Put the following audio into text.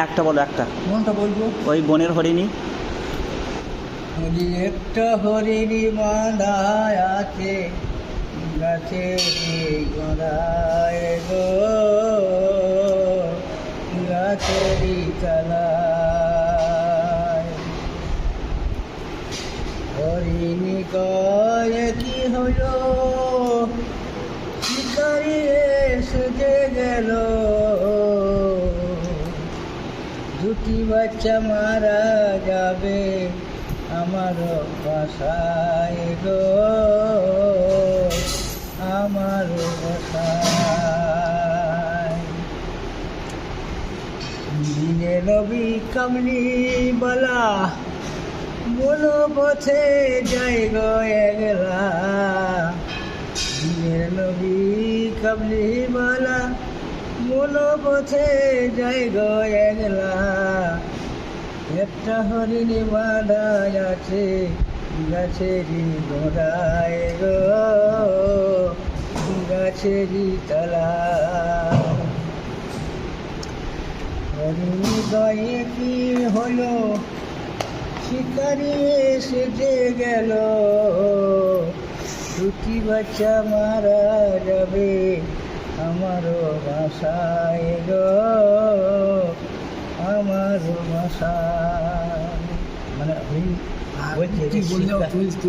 একটা বলো একটা। কোনটা বলব? ওই বনের হরিণী। একটা হরিণী বাঁধায় আছে গাছে গোড়ায় গো। গাছেরই তলায় হরিণী কয়ে কি হলো? শিকারি সুজে গেল? দুটি বাচ্চা মারা যাবে আমার বাসায় গো। আমার বাসায়। দিনে রবি কামলি বলা বলো পথে যাই গো নবী কাবলি বলা মনো পথে যাই গো একলা। একটা হরিণী বাঁধা আছে, গাছেরই গোড়ায় গো, গাছেরই তলা। হরিণী গায়ে কি হলো, শিকারি এসে গেল। দুটি বাচ্চা মারা যাবে আমারও বাসায় গো আমারও বাসায়। মানে ওই বলছে